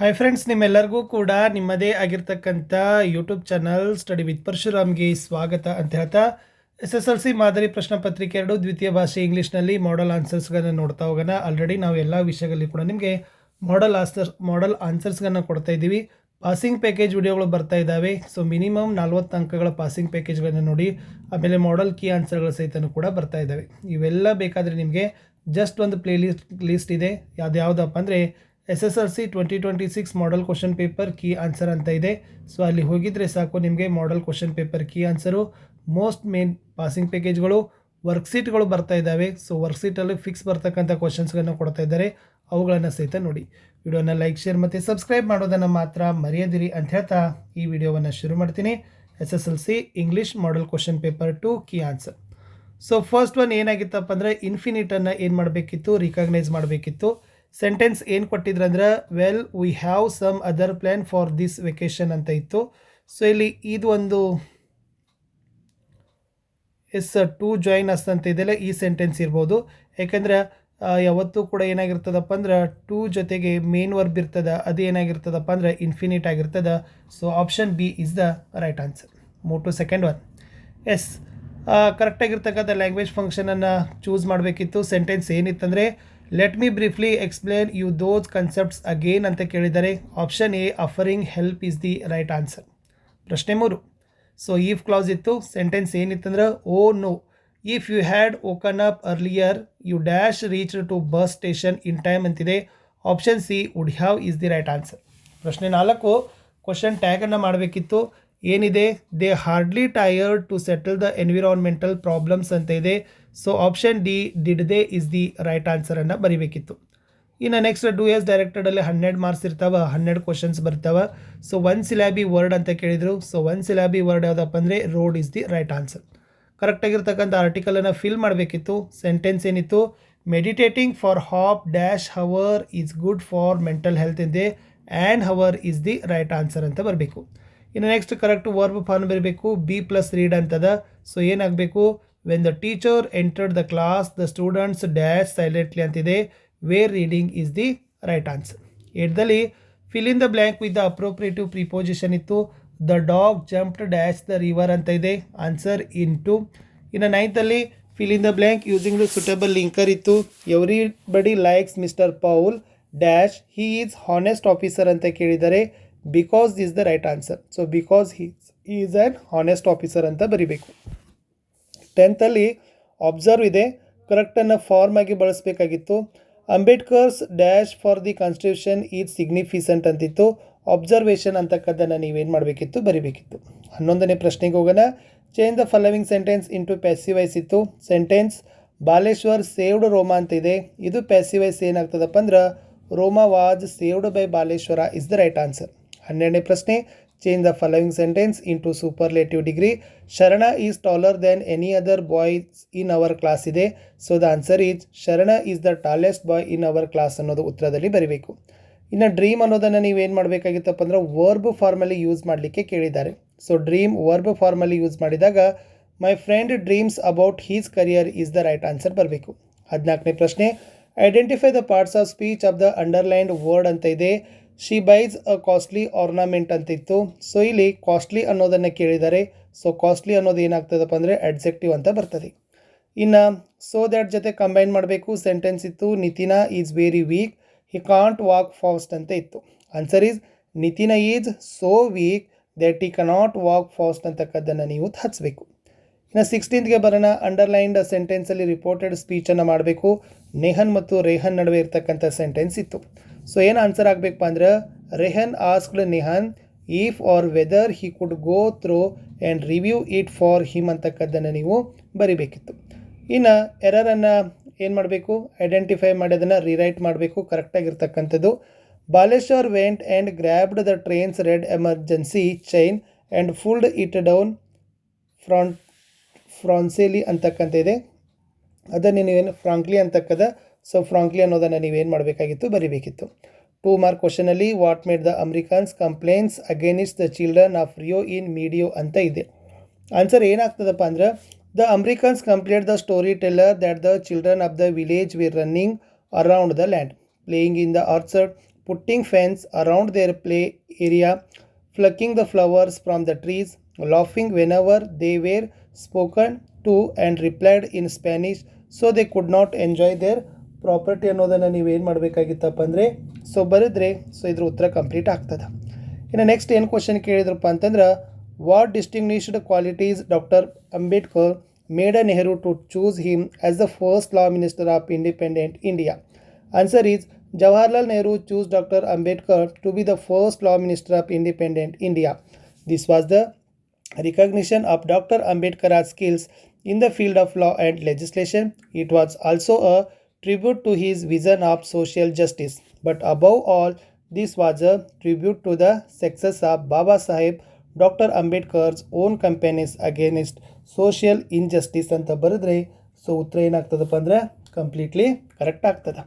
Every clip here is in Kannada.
ಹಾಯ್ ಫ್ರೆಂಡ್ಸ್ ನಿಮ್ಮೆಲ್ಲರಿಗೂ ಕೂಡ ನಿಮ್ಮದೇ ಆಗಿರ್ತಕ್ಕಂಥ ಯೂಟ್ಯೂಬ್ ಚಾನಲ್ ಸ್ಟಡಿ ವಿತ್ ಪರಶುರಾಮ್ಗೆ ಸ್ವಾಗತ ಅಂತ ಹೇಳ್ತಾ ಎಸ್ ಎಸ್ ಎಲ್ ಸಿ ಮಾದರಿ ಪ್ರಶ್ನೆ ಪತ್ರಿಕೆ ಎರಡು, ದ್ವಿತೀಯ ಭಾಷೆ ಇಂಗ್ಲೀಷ್ನಲ್ಲಿ ಮಾಡಲ್ ಆನ್ಸರ್ಸ್ಗಳನ್ನು ನೋಡ್ತಾ ಹೋಗೋಣ. ಆಲ್ರೆಡಿ ನಾವು ಎಲ್ಲ ವಿಷಯಗಳಲ್ಲಿ ಕೂಡ ನಿಮಗೆ ಮಾಡಲ್ ಆನ್ಸರ್ ಮಾಡಲ್ ಆನ್ಸರ್ಸ್ಗಳನ್ನು ಕೊಡ್ತಾ ಇದ್ದೀವಿ. ಪಾಸಿಂಗ್ ಪ್ಯಾಕೇಜ್ ವಿಡಿಯೋಗಳು ಬರ್ತಾ ಇದ್ದಾವೆ. ಸೊ ಮಿನಿಮಮ್ ನಲ್ವತ್ತು ಅಂಕಗಳ ಪಾಸಿಂಗ್ ಪ್ಯಾಕೇಜ್ಗಳನ್ನು ನೋಡಿ, ಆಮೇಲೆ ಮಾಡಲ್ ಕೀ ಆನ್ಸರ್ಗಳ ಸಹಿತನೂ ಕೂಡ ಬರ್ತಾ ಇದ್ದಾವೆ. ಇವೆಲ್ಲ ಬೇಕಾದರೆ ನಿಮಗೆ ಜಸ್ಟ್ ಒಂದು ಪ್ಲೇ ಲಿಸ್ಟ್ ಲಿಸ್ಟ್ ಇದೆ. ಯಾವ್ದು ಯಾವುದಪ್ಪ ಅಂದರೆ S S R C twenty twenty six model question paper key answer ಅಂತ ಇದೆ. ಸೊ ಅಲ್ಲಿ ಹೋಗಿದ್ರೆ ಸಾಕು ನಿಮಗೆ model question paper key answer most main passing ಪ್ಯಾಕೇಜ್ಗಳು ವರ್ಕ್ಶೀಟ್ಗಳು ಬರ್ತಾ ಇದ್ದಾವೆ. ಸೊ ವರ್ಕ್ಶೀಟಲ್ಲಿ ಫಿಕ್ಸ್ ಬರ್ತಕ್ಕಂಥ ಕ್ವಶನ್ಸ್ಗಳನ್ನು ಕೊಡ್ತಾ ಇದ್ದಾರೆ. ಅವುಗಳನ್ನು ಸಹಿತ ನೋಡಿ. ವಿಡಿಯೋನ ಲೈಕ್ ಶೇರ್ ಮತ್ತು ಸಬ್ಸ್ಕ್ರೈಬ್ ಮಾಡೋದನ್ನು ಮಾತ್ರ ಮರೆಯದಿರಿ ಅಂತ ಹೇಳ್ತಾ ಈ ವಿಡಿಯೋವನ್ನು ಶುರು ಮಾಡ್ತೀನಿ. S S L C English model question paper two key answer so first one ಏನಾಗಿತ್ತಪ್ಪ ಅಂದರೆ ಇನ್ಫಿನಿಟನ್ನು ಏನು ಮಾಡಬೇಕಿತ್ತು? ರಿಕಗ್ನೈಸ್ ಮಾಡಬೇಕಿತ್ತು. ಸೆಂಟೆನ್ಸ್ ಏನು ಕೊಟ್ಟಿದ್ರಂದ್ರೆ well we have some other plan for this vacation ಅಂತ ಇತ್ತು. ಸೊ ಇಲ್ಲಿ ಇದು ಒಂದು ಎಸ್ ಟು ಜಾಯಿನ್ ಅಸ್ ಅಂತ ಇದೆಯಲ್ಲ ಈ ಸೆಂಟೆನ್ಸ್ ಇರ್ಬೋದು. ಯಾಕಂದ್ರೆ ಯಾವತ್ತೂ ಕೂಡ ಏನಾಗಿರ್ತದಪ್ಪ ಅಂದ್ರೆ ಟೂ ಜೊತೆಗೆ ಮೇನ್ ವರ್ಬ್ ಇರ್ತದ, ಅದು ಏನಾಗಿರ್ತದಪ್ಪ ಅಂದ್ರೆ ಇನ್ಫಿನಿಟ್ ಆಗಿರ್ತದೆ. So option B is the right answer ಮೂರ್ ಟು ಸೆಕೆಂಡ್ ಒನ್ ಎಸ್ ಕರೆಕ್ಟಾಗಿರ್ತಕ್ಕಂಥ ಲ್ಯಾಂಗ್ವೇಜ್ ಫಂಕ್ಷನನ್ನು ಚೂಸ್ ಮಾಡಬೇಕಿತ್ತು. Sentence ಏನಿತ್ತಂದರೆ let me briefly explain you those concepts again ಅಂತ ಕೇಳಿದರೆ option A offering help is the right answer ಪ್ರಶ್ನೆ ಮೂರು. ಸೊ ಈಫ್ ಕ್ಲಾಸ್ ಇತ್ತು ಸೆಂಟೆನ್ಸ್ ಏನಿತ್ತಂದ್ರೆ, ಓ, no. If you had woken up earlier you dash reach to bus station in time ಅಂತಿದೆ. Option C would have is the right answer ಪ್ರಶ್ನೆ ನಾಲ್ಕು. ಕ್ವಶನ್ ಟ್ಯಾಗನ್ನು ಮಾಡಬೇಕಿತ್ತು. ಏನಿದೆ? They hardly tired to settle the environmental problems ಅಂತ ಇದೆ. So option D did they is the right ಆನ್ಸರನ್ನು ಬರಿಬೇಕಿತ್ತು. ಇನ್ನು ನೆಕ್ಸ್ಟ್ ಡೂ ಎಸ್ ಡೈರೆಕ್ಟೆಡಲ್ಲಿ ಹನ್ನೆರಡು ಮಾರ್ಕ್ಸ್ ಇರ್ತಾವೆ, ಹನ್ನೆರಡು ಕ್ವಶನ್ಸ್ ಬರ್ತಾವೆ. ಸೊ ಒನ್ ಸಿಲಾಬಿ ವರ್ಡ್ ಅಂತ ಕೇಳಿದರು. ಸೊ ಒನ್ ಸಿಲಾಬಿ ವರ್ಡ್ ಯಾವುದಪ್ಪ ಅಂದರೆ road is the right answer ಕರೆಕ್ಟಾಗಿರ್ತಕ್ಕಂಥ ಆರ್ಟಿಕಲನ್ನು ಫಿಲ್ ಮಾಡಬೇಕಿತ್ತು. ಸೆಂಟೆನ್ಸ್ ಏನಿತ್ತು? Meditating for half dash hour is good for mental health ಇದೆ and hour is the right answer ಅಂತ ಬರಬೇಕು. ಇನ್ನು ನೆಕ್ಸ್ಟ್ ಕರೆಕ್ಟ್ ವರ್ಬ್ ಫಾರ್ಮ್ ಬರಬೇಕು ಬಿ ಪ್ಲಸ್ ರೀಡ್ ಅಂತದ. ಸೊ ಏನಾಗಬೇಕು? When the teacher entered the class the students dash silently ಅಂತಿದೆ were reading is the right answer ಏಟ್ದಲ್ಲಿ fill in the blank with the appropriative preposition ಇತ್ತು the dog jumped dash the river ಅಂತ ಇದೆ ಆನ್ಸರ್ ಇನ್ ಟು ಇನ್ನು ನೈನ್ತಲ್ಲಿ fill in the blank using the suitable linker ಇತ್ತು everybody likes mister Paul dash he is honest officer ಅಂತ ಕೇಳಿದರೆ because is the right answer so because he is an honest officer ಅಂತ ಬರಿಬೇಕು ಟೆಂತಲ್ಲಿ ಅಬ್ಸರ್ವ್ ಇದೆ. ಕರೆಕ್ಟನ್ನು ಫಾರ್ಮ್ ಆಗಿ ಬಳಸಬೇಕಾಗಿತ್ತು. Ambedkar's dash for the constitution is significant ಅಂತಿತ್ತು. ಅಬ್ಸರ್ವೇಷನ್ ಅಂತಕ್ಕದ್ದನ್ನು ನೀವೇನು ಮಾಡಬೇಕಿತ್ತು? ಬರಿಬೇಕಿತ್ತು. ಹನ್ನೊಂದನೇ ಪ್ರಶ್ನೆಗೆ ಹೋಗೋಣ. Change the following sentence into passivise ಇತ್ತು. ಸೆಂಟೆನ್ಸ್ ಬಾಲೇಶ್ವರ್ ಸೇವ್ಡ್ ರೋಮಾ ಅಂತ ಇದೆ ಇದು ಪ್ಯಾಸಿವೈಸ್ ಏನಾಗ್ತದಪ್ಪ ಅಂದ್ರೆ Roma was saved by Baleshwar is the right answer ಹನ್ನೆರಡನೇ ಪ್ರಶ್ನೆ change the following sentence into superlative degree Sharana is taller than any other boys in our class ಇದೆ. So the answer is Sharana is the tallest boy in our class ಅನ್ನೋದು ಉತ್ತರದಲ್ಲಿ ಬರೀಬೇಕು. ಇನ್ನು ಡ್ರೀಮ್ ಅನ್ನೋದನ್ನು ನೀವೇನು ಮಾಡಬೇಕಾಗಿತ್ತಪ್ಪ ಅಂದ್ರೆ ವರ್ಬ್ ಫಾರ್ಮಲ್ಲಿ ಯೂಸ್ ಮಾಡಲಿಕ್ಕೆ ಕೇಳಿದ್ದಾರೆ. ಸೊ ಡ್ರೀಮ್ ವರ್ಬ್ ಫಾರ್ಮಲ್ಲಿ ಯೂಸ್ ಮಾಡಿದಾಗ my friend dreams about his career is the right answer ಬರಬೇಕು. ಹದಿನಾಲ್ಕನೇ ಪ್ರಶ್ನೆ identify the parts of speech of the underlined word ಅಂತ ಇದೆ. She buys a costly ornament ಅಂತಿತ್ತು. ಸೊ ಇಲ್ಲಿ ಕಾಸ್ಟ್ಲಿ ಅನ್ನೋದನ್ನು ಕೇಳಿದ್ದಾರೆ. ಸೊ ಕಾಸ್ಟ್ಲಿ ಅನ್ನೋದು ಏನಾಗ್ತದಪ್ಪ ಅಂದರೆ ಅಡ್ಜೆಕ್ಟಿವ್ ಅಂತ ಬರ್ತದೆ. ಇನ್ನು ಸೊ ದ್ಯಾಟ್ ಜೊತೆ ಕಂಬೈನ್ ಮಾಡಬೇಕು ಸೆಂಟೆನ್ಸ್ ಇತ್ತು, Nitin is very weak he can't walk fast ಅಂತ ಇತ್ತು. Answer is Nitin is so weak that he cannot walk fast ಅಂತಕ್ಕದ್ದನ್ನು ನೀವು ಹಚ್ಚಬೇಕು ಇನ್ನು ಸಿಕ್ಸ್ಟೀನ್ತ್ಗೆ ಬರೋಣ ಅಂಡರ್ಲೈನ್ಡ್ ಸೆಂಟೆನ್ಸಲ್ಲಿ ರಿಪೋರ್ಟೆಡ್ ಸ್ಪೀಚನ್ನು ಮಾಡಬೇಕು. ನೇಹನ್ ಮತ್ತು ರೇಹನ್ ನಡುವೆ ಇರ್ತಕ್ಕಂಥ ಸೆಂಟೆನ್ಸ್ ಇತ್ತು. ಸೊ ಏನು ಆನ್ಸರ್ ಆಗಬೇಕಪ್ಪ ಅಂದ್ರೆ, Rehan asked Nihan if or whether he could go through and review it for him ಅಂತಕ್ಕದ್ದನ್ನು ನೀವು ಬರಿಬೇಕಿತ್ತು. ಇನ್ನು ಎರರನ್ನು ಏನು ಮಾಡಬೇಕು? ಐಡೆಂಟಿಫೈ ಮಾಡಿ ಅದನ್ನು ರಿರೈಟ್ ಮಾಡಬೇಕು ಕರೆಕ್ಟಾಗಿರ್ತಕ್ಕಂಥದ್ದು Baleshwar went and grabbed the train's red emergency chain and pulled it down frantically ಅಂತಕ್ಕಂಥ ಇದೆ. ಅದನ್ನು ನೀವೇನು ಫ್ರಾಂಕ್ಲಿ ಅಂತಕ್ಕದ ಸೊ ಫ್ರಾಂಕ್ಲಿ ಅನ್ನೋದನ್ನು ನೀವೇನು ಮಾಡಬೇಕಾಗಿತ್ತು? ಬರಿಬೇಕಿತ್ತು. Two mark ಕ್ವಶನಲ್ಲಿ what made the Americans complaints against the children of Rio in Medio ಅಂತ ಇದೆ. ಆನ್ಸರ್ ಏನಾಗ್ತದಪ್ಪ ಅಂದ್ರೆ the Americans complained the storyteller that the children of the village were running around the land playing in the orchard putting around their play area plucking the flowers from the trees laughing whenever they were spoken to and replied in Spanish so they could not enjoy their property ಅನ್ನೋದನ್ನು ನೀವೇನು ಮಾಡಬೇಕಾಗಿತ್ತಪ್ಪ ಅಂದರೆ ಸೊ ಬರೆದ್ರೆ ಸೊ ಇದ್ರ ಉತ್ತರ ಕಂಪ್ಲೀಟ್ ಆಗ್ತದೆ ಇನ್ನು ನೆಕ್ಸ್ಟ್ ಏನು ಕ್ವಶನ್ ಕೇಳಿದ್ರಪ್ಪ ಅಂತಂದ್ರೆ what distinguished qualities doctor Ambedkar made a Nehru to choose him as the first law minister of independent India answer is Jawaharlal Nehru chose Dr. Ambedkar to be the first law minister of independent India. This was the recognition of Dr. Ambedkar's skills in the field of law and legislation. It was also a tribute to his vision of social justice. But above all, this was a tribute to the success of Baba Sahib Dr. Ambedkar's own campaigns against social injustice ಅಂತ ಬರೆದ್ರೆ ಸೊ ಉತ್ತರ ಏನಾಗ್ತದಪ್ಪ ಅಂದರೆ ಕಂಪ್ಲೀಟ್ಲಿ ಕರೆಕ್ಟ್ ಆಗ್ತದೆ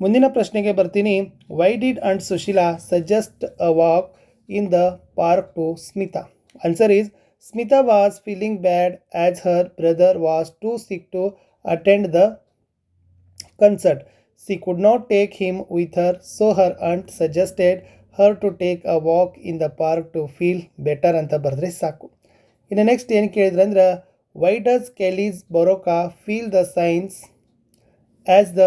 ಮುಂದಿನ ಪ್ರಶ್ನೆಗೆ ಬರ್ತೀನಿ why did and Sushila suggest a walk in the park to Smita answer is Smita was feeling bad as her brother was too sick to attend the concert. She could not take him with her, so her aunt suggested her to take a walk in the park to feel better ಅಂತ ಬರೆದ್ರೆ ಸಾಕು ಇನ್ನು ನೆಕ್ಸ್ಟ್ ಏನು ಕೇಳಿದ್ರೆ ಅಂದ್ರೆ ವೈ ಡಸ್ ಕೆಲೀಸ್ ಬೊರೋಕಾ feel the science as the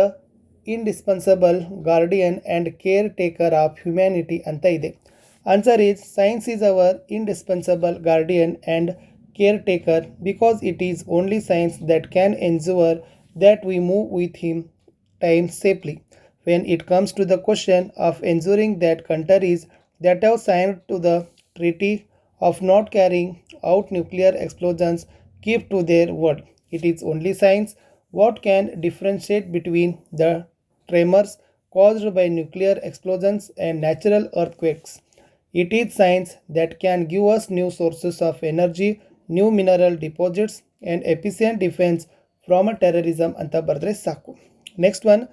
indispensable guardian and caretaker of humanity ಅಂತ ಇದೆ answer is science is our indispensable guardian and caretaker because it is only science that can ensure that we move with him time safely. When it comes to the question of ensuring that countries that have signed to the treaty of not carrying out nuclear explosions keep to their word, it is only science what can differentiate between the tremors caused by nuclear explosions and natural earthquakes. It is science that can give us new sources of energy, new mineral deposits, and efficient defense from a terrorism ಅಂತ ಬರೆದ್ರೆ ಸಾಕು next one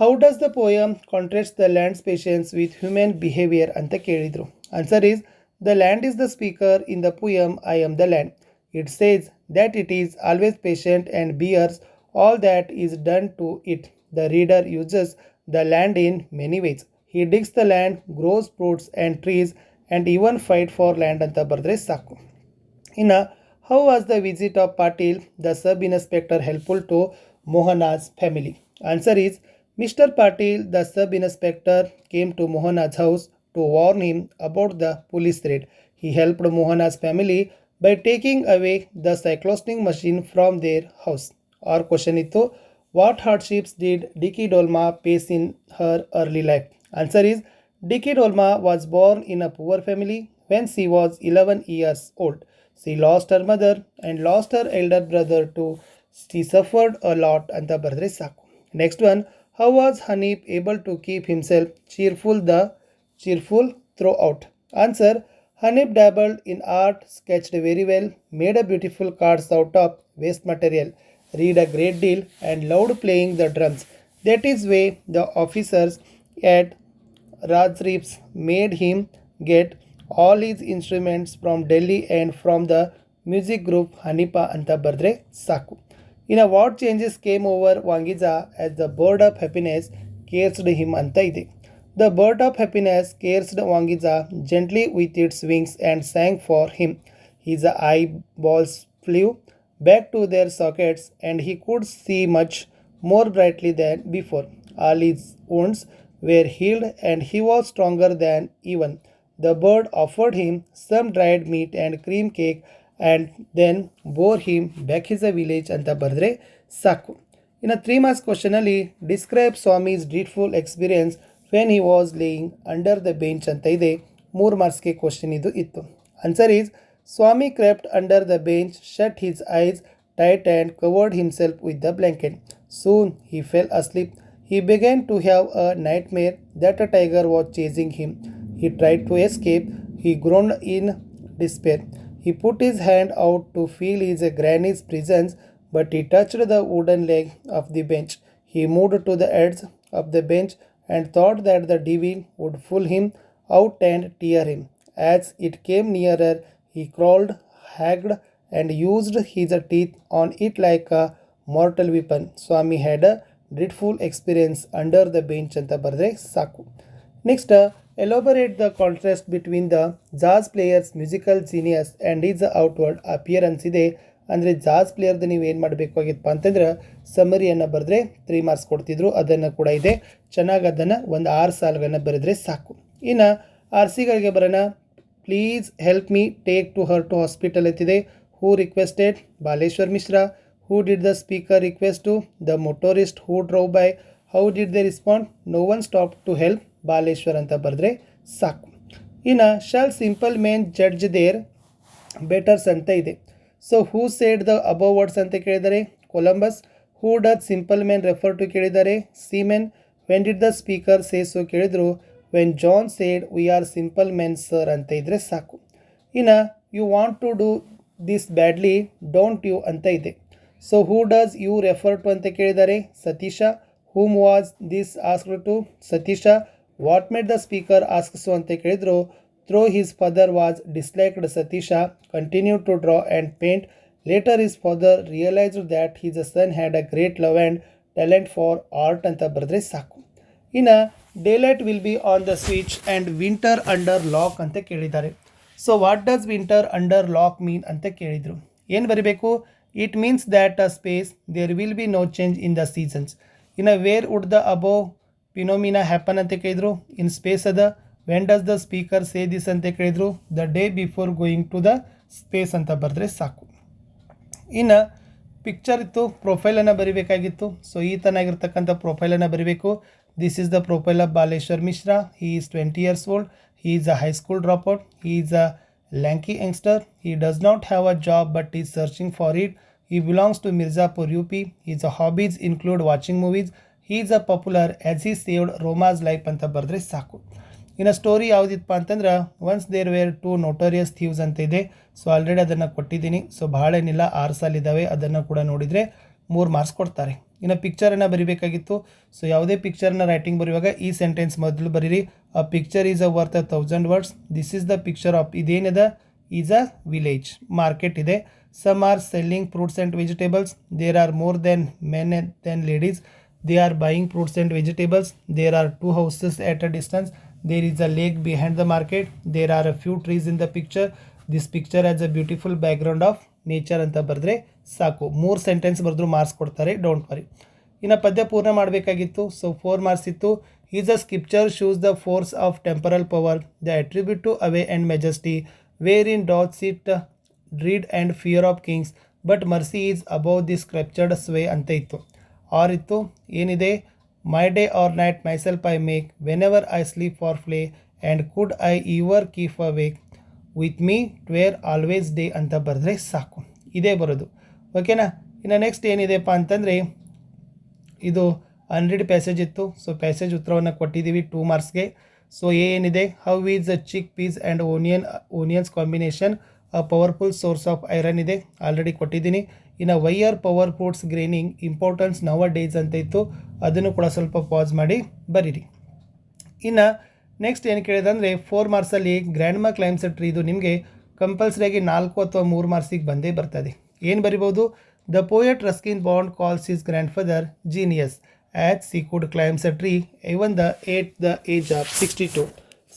how does the poem contrast the land's patience with human behaviour ಅಂತ ಕೇಳಿದರು. Answer is the land is the speaker in the poem I am the land it says that it is always patient and bears all that is done to it the reader uses the land in many ways he digs the land grows fruits and trees and even fight for land ಅಂತ ಬರೆದ್ರೆ ಸಾಕು. ಇನ್ನು How was the visit of Patil, the sub inspector, helpful to Mohana's family? Answer is Mr. Patil, the sub inspector, came to Mohana's house to warn him about the police raid. He helped Mohana's family by taking away the cyclosting machine from their house. Our question is what hardships did Dicky Dolma face in her early life? Answer is Dicky Dolma was born in a poor family when she was 11 years old. She lost her mother and lost her elder brother too. She suffered a lot ಅಂತ ಬರೆದ್ರೆ ಸಾಕು Next one, how was Hanif able to keep himself cheerful the cheerful throughout? Answer, Hanif dabbled in art, sketched very well, made a beautiful cards out of waste material, read a great deal and loved playing the drums. That is why the officers at Rajrips made him get all his instruments from Delhi and from the music group Hanipa Anta Saku. In a what changes came over Wangiza as the bird of happiness caressed him antaide. The bird of happiness caressed Wangiza gently with its wings and sang for him. His eyeballs flew back to their sockets and he could see much more brightly than before. All his wounds were healed and he was stronger than even. The bird offered him some dried meat and cream cake and then bore him back his village ಅಂತ ಬರೆದ್ರೆ ಸಾಕು ಇನ್ನು three marks ಕ್ವಶನಲ್ಲಿ describe Swami's dreadful experience when he was laying under the bench ಅಂತ ಇದೆ ಮೂರು ಮಾರ್ಕ್ಸ್ಗೆ ಕ್ವಶನ್ ಇದು ಇತ್ತು answer is Swami crept under the bench shut his eyes tight and covered himself with the blanket. Soon he fell asleep. He began to have a nightmare that a tiger was chasing him. He tried to escape. He groaned in despair. He put his hand out to feel his granny's presence, but he touched the wooden leg of the bench. He moved to the edge of the bench and thought that the devil would pull him out and tear him. As it came nearer, he crawled, hagged, and used his teeth on it like a mortal weapon. Swami had a dreadful experience under the bench ಅಂತ ಬರೆದ್ರೆ ಸಾಕು Next, uh, elaborate the contrast between the jazz player's musical genius and his outward appearance ಇದೆ. ಅಂದರೆ ಜಾಝ್ ಪ್ಲೇಯರ್ದು ನೀವು ಏನು ಮಾಡಬೇಕಾಗಿತ್ತಪ್ಪ ಅಂತಂದ್ರೆ ಸಮರಿಯನ್ನು ಬರೆದ್ರೆ ತ್ರೀ ಮಾರ್ಕ್ಸ್ ಕೊಡ್ತಿದ್ರು, ಅದನ್ನು ಕೂಡ ಇದೆ. ಚೆನ್ನಾಗಿ ಅದನ್ನು ಒಂದು ಆರು ಸಾಲುಗಳನ್ನು ಬರೆದ್ರೆ ಸಾಕು. ಇನ್ನು ಆರ್ ಸಿಗಳಿಗೆ ಬರೋಣ. Please help me take to her to hospital ಅಂತಿದೆ who requested Baleshwar Mishra. Who did the speaker request to the motorist who drove by how did they respond no one stop to help Baleshwar ಅಂತ ಬರೆದ್ರೆ ಸಾಕು. ಇನ್ನು shall simple men judge their betters ಅಂತ ಇದೆ. So who said the above words ಅಂತ ಕೇಳಿದ್ದಾರೆ Columbus who doth simple men refer to ಕೇಳಿದ್ದಾರೆ seamen when did the speaker says ಕೇಳಿದರು? When John said we are simple men sir ಅಂತ ಇದ್ದರೆ ಸಾಕು. ಇನ್ನು you want to do this badly don't you ಅಂತ ಇದೆ. So who does you refer to ಅಂತ ಕೇಳಿದ್ದಾರೆ Satish. Whom was this ask to Satish. What made the speaker asks ಅಂತ ಕೇಳಿದ್ರು though his father was disliked Satish continue to draw and paint later his father realised that his son had a great love and talent for art ಅಂತ ಬರೆದ್ರೆ ಸಾಕು ಇನ್ನು daylight will be on the switch and winter under lock ಅಂತ ಕೇಳಿದ್ದಾರೆ so what does winter under lock mean ಅಂತ ಕೇಳಿದರು ಏನು ಬರೀಬೇಕು? It means that a space there will be no change in the seasons ಇನ್ನು where would the above phenomena happen ಅಂತ ಕೇಳಿದರು ಇನ್ ಸ್ಪೇಸ್ ಅದ when does the speaker say this ಅಂತ ಕೇಳಿದರು the day before going to the space ಅಂತ ಬರೆದ್ರೆ ಸಾಕು ಇನ್ನು ಪಿಕ್ಚರ್ ಇತ್ತು ಪ್ರೊಫೈಲನ್ನು ಬರಿಬೇಕಾಗಿತ್ತು. ಸೊ ಈ ತನಾಗಿರ್ತಕ್ಕಂಥ ಪ್ರೊಫೈಲನ್ನು ಬರಿಬೇಕು. This is the profile of Baleshwar Mishra he is twenty years old he is a high school dropout he is a lanky youngster. Does not have a job but is searching for it it. Belongs to Mirzapur U P is a hobbies include watching He is a popular as he saved Roma's life ಅಂತ ಬರೆದ್ರೆ ಸಾಕು. ಇನ್ನು ಸ್ಟೋರಿ ಯಾವುದಿತ್ತಪ್ಪ ಅಂತಂದ್ರೆ once there were two notorious thieves ಅಂತ ಇದೆ. ಸೊ ಆಲ್ರೆಡಿ ಅದನ್ನು ಕೊಟ್ಟಿದ್ದೀನಿ. ಸೊ ಭಾಳ ಏನಿಲ್ಲ, ಆರು ಸಾಲ ಇದ್ದಾವೆ ಅದನ್ನು ಕೂಡ ನೋಡಿದರೆ ಮೂರು ಮಾರ್ಕ್ಸ್ ಕೊಡ್ತಾರೆ. ಇನ್ನು ಪಿಕ್ಚರನ್ನು ಬರಿಬೇಕಾಗಿತ್ತು. ಸೊ ಯಾವುದೇ ಪಿಕ್ಚರ್ನ ರೈಟಿಂಗ್ ಬರೆಯುವಾಗ ಈ ಸೆಂಟೆನ್ಸ್ ಮೊದಲು ಬರೀರಿ. A picture is a worth a thousand words this is the picture of ಇದೇನಿದೆ? Is a village market ಇದೆ. Some are selling fruits and vegetables there are more than men than ladies they are buying fruits and vegetables there are two houses at a distance there is a lake behind the market there are a few trees in the picture this picture has a beautiful background of nature ಅಂತ ಬರೆದ್ರೆ ಸಾಕು ಮೂರು ಸೆಂಟೆನ್ಸ್ ಬರೆದ್ರು ಮಾರ್ಕ್ಸ್ ಕೊಡ್ತಾರೆ ಡೋಂಟ್ ವರಿ ಇನ್ನು ಪದ್ಯ ಪೂರ್ಣ ಮಾಡಬೇಕಾಗಿತ್ತು ಸೊ ಫೋರ್ ಮಾರ್ಕ್ಸ್ ಇತ್ತು his a sceptre shows the force of temporal power the attribute to awe and majesty wherein doth it dread and fear of kings but mercy is above the sceptred sway ಅಂತ ಇತ್ತು ಆರ್ ಇತ್ತು ಏನಿದೆ? My day or night myself I make whenever I sleep for play and could I ಇವರ್ keep a wake with me there always day ಅಂತ ಬರೆದ್ರೆ ಸಾಕು. ಇದೇ ಬರೋದು. ಓಕೆನಾ ಇನ್ನು ನೆಕ್ಸ್ಟ್ ಏನಿದೆಪ್ಪ ಅಂತಂದರೆ, ಇದು ಹಂಡ್ರೆಡ್ ಪ್ಯಾಸೇಜ್ ಇತ್ತು. ಸೊ ಪ್ಯಾಸೇಜ್ ಉತ್ತರವನ್ನು ಕೊಟ್ಟಿದ್ದೀವಿ ಟೂ ಮಾರ್ಕ್ಸ್ಗೆ ಸೊ ಏನಿದೆ? How is a chickpeas and onion onions combination a powerful source of iron ಇದೆ. ಆಲ್ರೆಡಿ ಕೊಟ್ಟಿದ್ದೀನಿ. ಇನ್ನು why are power ports gaining importance nowadays ಅಂತ ಇತ್ತು. ಅದನ್ನು ಕೂಡ ಸ್ವಲ್ಪ ಪಾಸ್ ಮಾಡಿ ಬರೀರಿ. ಇನ್ನು ನೆಕ್ಸ್ಟ್ ಏನು ಕೇಳಿದೆ ಅಂದರೆ ಫೋರ್ ಮಾರ್ಕ್ಸಲ್ಲಿ ಗ್ರ್ಯಾಂಡ್ ಮಾ ಕ್ಲೈಮ್ ಸೆಟ್ರಿ ಇದು ನಿಮಗೆ ಕಂಪಲ್ಸರಿಯಾಗಿ ನಾಲ್ಕು ಅಥವಾ ಮೂರು ಮಾರ್ಕ್ಸಿಗೆ ಬಂದೇ ಬರ್ತದೆ. ಏನು ಬರಿಬೋದು? The poet Ruskin Bond calls his grandfather genius at she could climbs a tree even the at the age of sixty two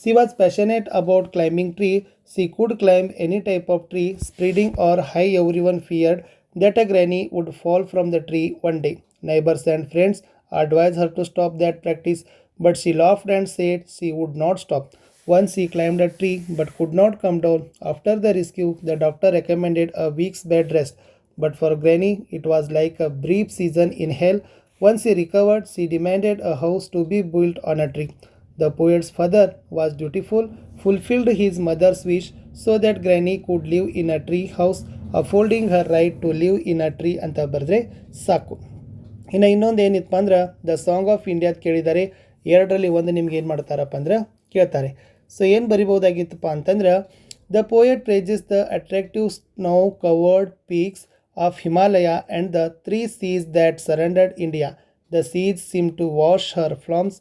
she was passionate about climbing tree she could climb any type of tree spreading or high everyone feared that a granny would fall from the tree one day. Neighbors and friends advised her to stop that practice, but she laughed and said she would not stop. Once she climbed a tree but could not come down. After the rescue, the doctor recommended a week's bed rest. But for Granny, it was like a brief season in hell. Once she recovered, she demanded a house to be built on a tree. The poet's father was dutiful, fulfilled his mother's wish so that Granny could live in a tree house, affording her right to live in a tree ಅಂತ ಬರೆದ್ರೆ ಸಾಕು. ಇನ್ನು ಇನ್ನೊಂದು ಏನಿತ್ತು ಅಂದ್ರೆ ದ ಸಾಂಗ್ ಆಫ್ ಇಂಡಿಯಾದ ಕೇಳಿದ್ದಾರೆ. ಎರಡರಲ್ಲಿ ಒಂದು ನಿಮ್ಗೆ ಏನು ಮಾಡ್ತಾರಪ್ಪ ಅಂದ್ರೆ ಕೇಳ್ತಾರೆ. ಸೊ ಏನು ಬರಿಬೋದಾಗಿತ್ತಪ್ಪ ಅಂತಂದ್ರೆ the poet praises the attractive snow covered peaks of Himalaya and the three seas that surrendered India the seas seem to wash her palms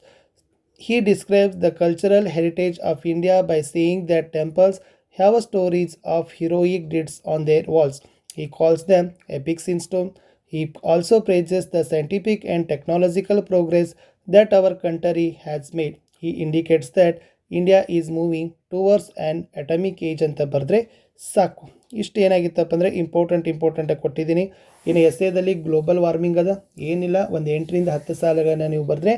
He describes the cultural heritage of India by saying that temples have stories of heroic deeds on their walls. He calls them epics in stone. He also praises the scientific and technological progress that our country has made. He indicates that India is moving towards and atomic age ಅಂತ ಬರೆದ್ರೆ ಸಾಕು ಇಷ್ಟು ಏನಾಗಿತ್ತಪ್ಪ ಅಂದರೆ ಇಂಪಾರ್ಟೆಂಟ್ ಇಂಪಾರ್ಟೆಂಟಾಗಿ ಕೊಟ್ಟಿದ್ದೀನಿ ಇನ್ನು ಎಸ್ ಎದಲ್ಲಿ ಗ್ಲೋಬಲ್ ವಾರ್ಮಿಂಗ್ ಅದ ಏನಿಲ್ಲ ಒಂದು ಎಂಟರಿಂದ ಹತ್ತು ಸಾಲಗಳನ್ನ ನೀವು ಬರೆದ್ರೆ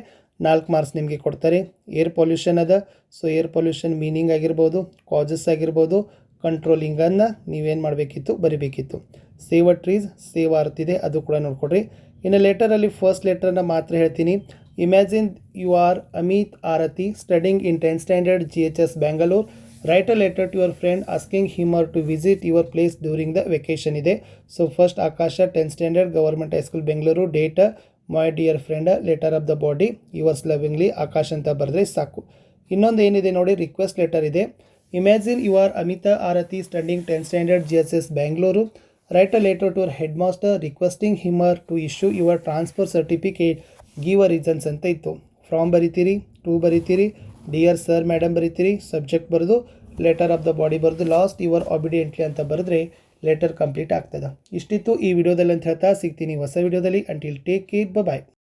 ನಾಲ್ಕು ಮಾರ್ಕ್ಸ್ ನಿಮಗೆ ಕೊಡ್ತಾರೆ. ಏರ್ ಪೊಲ್ಯೂಷನ್ ಅದ. ಸೊ ಏರ್ ಪೊಲ್ಯೂಷನ್ ಮೀನಿಂಗ್ ಆಗಿರ್ಬೋದು ಕಾಜಸ್ ಆಗಿರ್ಬೋದು ಕಂಟ್ರೋಲಿಂಗನ್ನು ನೀವೇನು ಮಾಡಬೇಕಿತ್ತು? ಬರಿಬೇಕಿತ್ತು. ಸೇವ್ ಟ್ರೀಸ್ ಸೇವ್ ಅರ್ತ್ ಇದೆ. ಅದು ಕೂಡ ನೋಡ್ಕೊಡ್ರಿ. ಇನ್ನು ಲೆಟರಲ್ಲಿ ಫಸ್ಟ್ ಲೆಟರ್ನ ಮಾತ್ರ ಹೇಳ್ತೀನಿ. Imagine you are Amit Aarti studying in tenth standard G H S Bangalore write a letter to your friend asking him or her to visit your place during the vacation ಇದೆ. So first Akash tenth standard government high school Bengaluru date my dear friend letter of the body yours lovingly Akash ಅಂತ ಬರೆದ್ರೆ ಸಾಕು. ಇನ್ನೊಂದು ಏನಿದೆ ನೋಡಿ ರಿಕ್ವೆಸ್ಟ್ ಲೆಟರ್ ಇದೆ. Imagine you are Amita Aarti studying ten standard G S S Bangalore write a letter to our headmaster requesting him or her to issue your transfer certificate give a reasons ಅಂತ ಇತ್ತು. ಫ್ರಾಮ್ ಬರಿತೀರಿ ಟು ಬರಿತೀರಿ ಡಿಯರ್ ಸರ್ ಮೇಡಮ್ ಬರಿತೀರಿ ಸಬ್ಜೆಕ್ಟ್ ಬರೆದು ಲೆಟರ್ ಆಫ್ ದ ಬಾಡಿ ಬರೆದು ಲಾಸ್ಟ್ ಯುವರ್ ಆಬಿಡಿಯೆಂಟ್ಲಿ ಅಂತ ಬರೆದ್ರೆ ಲೆಟರ್ ಕಂಪ್ಲೀಟ್ ಆಗ್ತದೆ. ಇಷ್ಟಿತ್ತು ಈ ವಿಡಿಯೋದಲ್ಲಿ ಅಂತ ಹೇಳ್ತಾ ಸಿಗ್ತೀನಿ. ಹೊಸ ವಿಡಿಯೋದಲ್ಲಿ. ಅಂಟಿಲ್ ಟೇಕ್ ಕೇರ್ ಬಾಯ್